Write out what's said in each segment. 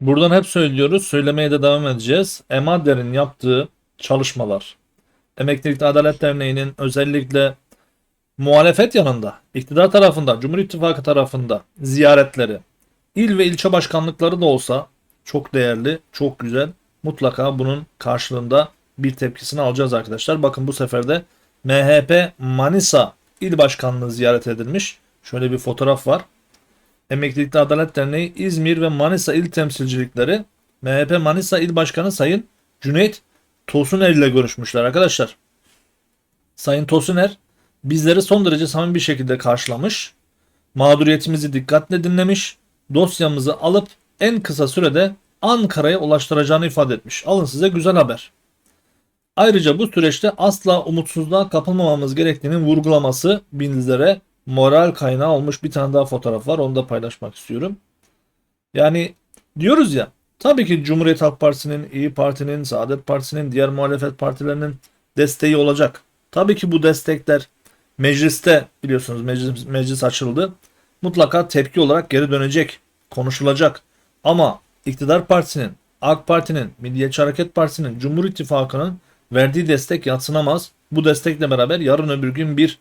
Buradan hep söylüyoruz, söylemeye de devam edeceğiz. EMADER'in yaptığı çalışmalar, Emeklilik Adalet Derneği'nin özellikle muhalefet yanında, iktidar tarafında, Cumhur İttifakı tarafında ziyaretleri, il ve ilçe başkanlıkları da olsa çok değerli, çok güzel. Mutlaka bunun karşılığında bir tepkisini alacağız arkadaşlar. Bakın bu sefer de MHP Manisa İl Başkanlığı ziyaret edilmiş. Şöyle bir fotoğraf var. Emeklilikte Adalet Derneği İzmir ve Manisa İl Temsilcilikleri MHP Manisa İl Başkanı Sayın Cüneyt Tosuner ile görüşmüşler arkadaşlar. Sayın Tosuner bizleri son derece samimi bir şekilde karşılamış. Mağduriyetimizi dikkatle dinlemiş. Dosyamızı alıp en kısa sürede Ankara'ya ulaştıracağını ifade etmiş. Alın size güzel haber. Ayrıca bu süreçte asla umutsuzluğa kapılmamamız gerektiğinin vurgulaması bizlere moral kaynağı olmuş bir tane daha fotoğraf var. Onu da paylaşmak istiyorum. Yani diyoruz ya tabii ki Cumhuriyet Halk Partisi'nin, İyi Parti'nin, Saadet Partisi'nin, diğer muhalefet partilerinin desteği olacak. Tabii ki bu destekler mecliste biliyorsunuz meclis, meclis açıldı. Mutlaka tepki olarak geri dönecek, konuşulacak. Ama iktidar partisinin, AK Parti'nin, Milliyetçi Hareket Partisi'nin, Cumhur İttifakı'nın verdiği destek yatsınamaz. Bu destekle beraber yarın öbür gün bir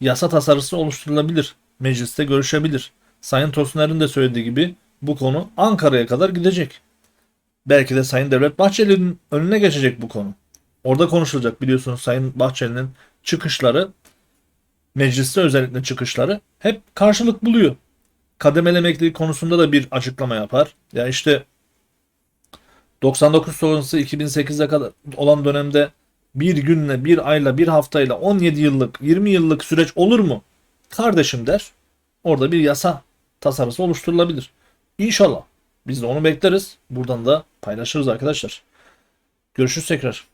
yasa tasarısı oluşturulabilir. Mecliste görüşebilir. Sayın Tosuner'in de söylediği gibi bu konu Ankara'ya kadar gidecek. Belki de Sayın Devlet Bahçeli'nin önüne geçecek bu konu. Orada konuşulacak biliyorsunuz Sayın Bahçeli'nin çıkışları mecliste özellikle çıkışları hep karşılık buluyor. Kademeli emeklilik konusunda da bir açıklama yapar. Ya işte 99 sonrası 2008'e kadar olan dönemde bir günle, bir ayla, bir haftayla 17 yıllık, 20 yıllık süreç olur mu? Kardeşim der. Orada bir yasa tasarısı oluşturulabilir. İnşallah. Biz de onu bekleriz. Buradan da paylaşırız arkadaşlar. Görüşürüz tekrar.